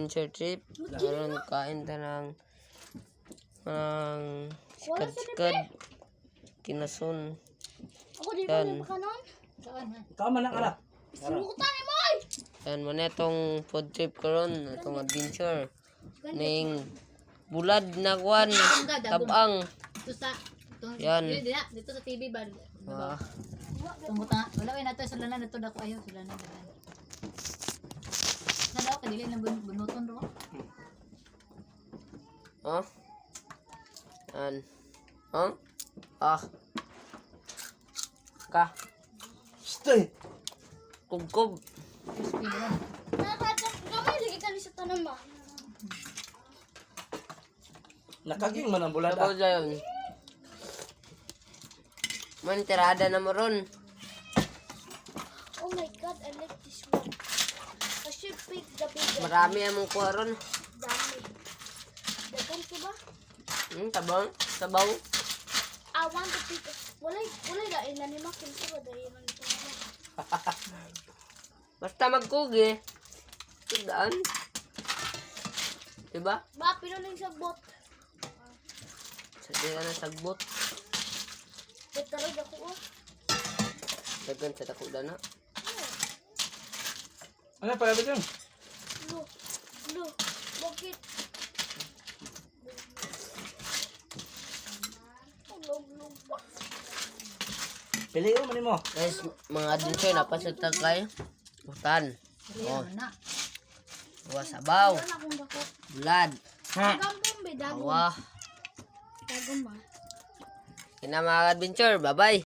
adventure trip. Karon kain ta ng ng sikat-sikat. Kinasun. Ako di Yan. ba makanon? Tama na ala. Sinukutan ni Moy! Yan mo na itong food trip karon, itong adventure. Ning bulad na kwan, tabang. Ito sa ito, Yan. Dito, dito sa TV ba? Ah, Tumuta. Wala kayo nato sulanan nato dako ayo sulanan. sulanan. Na kadili ng bun- bunuton ro. oh. Yan. Oh. Ah. Ka. Stay. Kugkog. Crispy. Nakakatap, gamay lagi ka ni sa tanan ba? Nakaging man ang bulad. Sabaw ah. dayon. Man tirada na mo ron. Oh my god, I like this one. Kasi the big Marami among kuha ron. Dami. Dagan ko ba? Hmm, tabang. Sabaw. I want the big... Walay, walay da ina ni Makin sa ba dahil man ito na. Basta magkugi. Tidaan. Diba? Ba, pinaling sa bot. Sabi ka na sagbot. Tetarod ako oh. Dagan sa takuda na. Ano pala ba dyan? Blue. Blue. Bakit? Pili mo mo. Guys, mga adventure na pasutag kay. Hutan. Oh. Huwa sabaw. Bulad. Awa. Dagom ba? Kina mga adventure. Bye-bye.